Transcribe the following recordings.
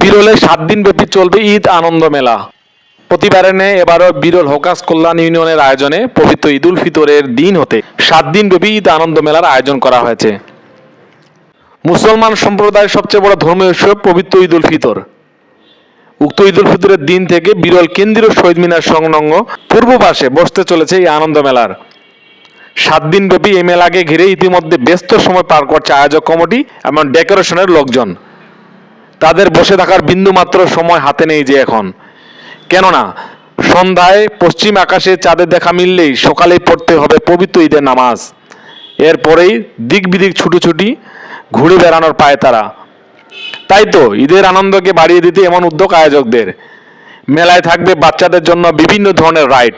বিরলে সাত দিন ব্যাপী চলবে ঈদ আনন্দ মেলা। প্রতিবারে এবারও বিরল হোকাস কল্যাণ ইউনিয়নের আয়োজনে পবিত্র ঈদ উল ফিতরের দিন হতে সাত দিন ব্যাপী ঈদ আনন্দ মেলার আয়োজন করা হয়েছে। মুসলমান সম্প্রদায়ের সবচেয়ে বড় ধর্মীয় উৎসব পবিত্র ঈদ উল ফিতর। উক্ত ঈদ উল ফিতরের দিন থেকে বিরল কেন্দ্রীয় শহীদ মিনার সংলগ্ন পূর্ব পাশে বসতে চলেছে এই আনন্দ মেলার। সাত দিন ব্যাপী এই মেলাকে ঘিরে ইতিমধ্যে ব্যস্ত সময় পার করছে আয়োজক কমিটি এবং ডেকোরেশনের লোকজন। তাদের বসে থাকার বিন্দুমাত্র সময় হাতে নেই যে এখন। কেননা, সন্ধ্যায় পশ্চিম আকাশে চাঁদের দেখা মিললেই সকালেই পড়তে হবে পবিত্র ঈদের নামাজ। এরপরেই দিক বিদিক ছুটোছুটি ঘুরে বেড়ানোর পায় তারা। তাই তো ঈদের আনন্দকে বাড়িয়ে দিতে এমন উদ্যোগ আয়োজকদের। মেলায় থাকবে বাচ্চাদের জন্য বিভিন্ন ধরনের রাইড,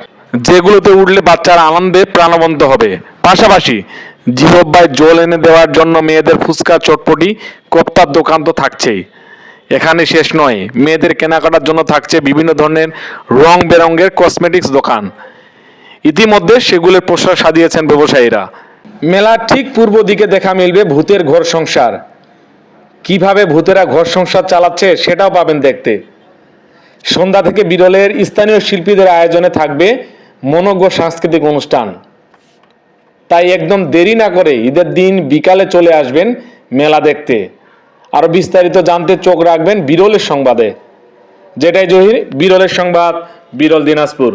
যেগুলোতে উঠলে বাচ্চারা আনন্দে প্রাণবন্ত হবে। পাশাপাশি জিহব্বায় জল এনে দেওয়ার জন্য মেয়েদের ফুচকা, চটপটি, কোপ্তার দোকান তো থাকছেই। এখানে শেষ নয়। মেয়েদের কেনাকাটার জন্য থাকছে বিভিন্ন ধরনের রং বেরঙের কসমেটিক্স দোকান। ইতিমধ্যে সেগুলোর পোশাক সাজিয়েছেন ব্যবসায়ীরা। মেলার ঠিক পূর্ব দিকে দেখা মিলবে ভূতের ঘর সংসার। কীভাবে ভূতেরা ঘর সংসার চালাচ্ছে সেটাও পাবেন দেখতে। সন্ধ্যা থেকে বিরলের স্থানীয় শিল্পীদের আয়োজনে থাকবে মনোজ্ঞ সাংস্কৃতিক অনুষ্ঠান। তাই একদম দেরি না করে ঈদের দিন বিকালে চলে আসবেন মেলা দেখতে। আরও বিস্তারিত জানতে চোখ রাখবেন বিরলের সংবাদে। যেটাই জহির বিরলের সংবাদ বিরল দিনাজপুর।